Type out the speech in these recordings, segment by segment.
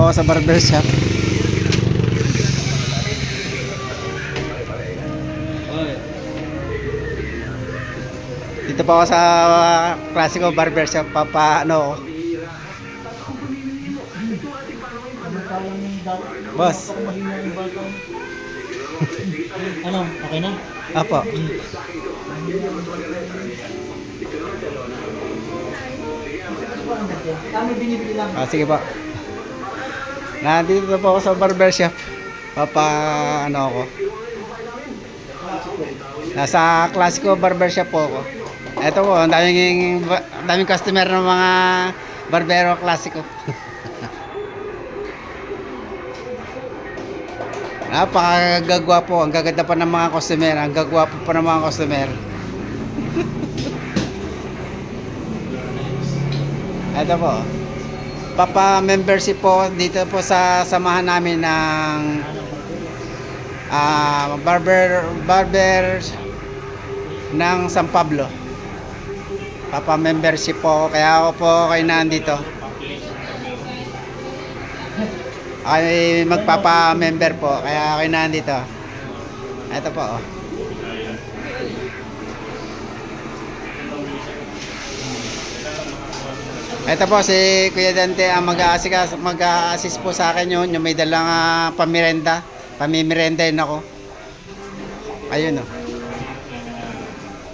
ako sa barber shop. Dito pa ako sa klasiko barber shop. Papa, ano, boss. Ano, okay na? Apo. Kami binibili lang. Ah, sige po. Nandito po ako sa barber shop. Papa, ano ako. Nasa klasiko barber shop po ako. Ito po, ang daming, daming customer ng mga barbero klasiko. Napakagagwa po. Ang gaganda pa ng mga customer. Ang gagwapo pa ng mga customer. Ito po. Papa membership po dito po sa samahan namin ng ah, barber barber ng San Pablo. Papa membership po kaya ako po kayo nandito. Ay magpapa-member po kaya ako nandito. Ito po. Oh. Ito po si Kuya Dante ang mag-aasika mag-assist po sa akin yun, yung may dalang uh, pamirenda, pamimirendahin ako. Ayun oh.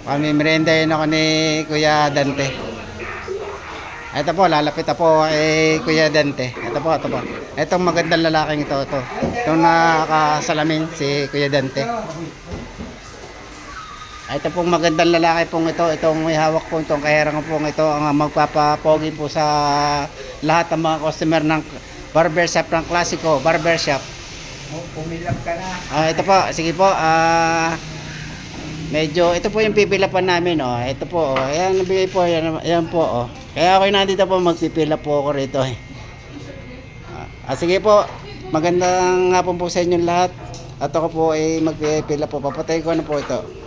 Pamimirendahin ako ni Kuya Dante. Ito po, lalapit po kay Kuya Dante. Ito po, ito po. Itong magandang lalaking ito, ito. Itong nakakasalamin si Kuya Dante. Ito pong magandang lalaki pong ito, itong may hawak po itong kahirang pong ito ang magpapapogi po sa lahat ng mga customer ng barbershop ng klasiko, barbershop. Pumilap ka na. Ah, ito po, sige po. Ah, medyo ito po yung pipila pa namin, oh. Ito po, oh. Ayan, nabigay po, yan, yan po, oh. Kaya ako nandito po, magpipila po ako rito, eh. Ah, ah, sige po, magandang hapon po sa inyong lahat. At ako po ay magpipila po. Papatay ko na po ito.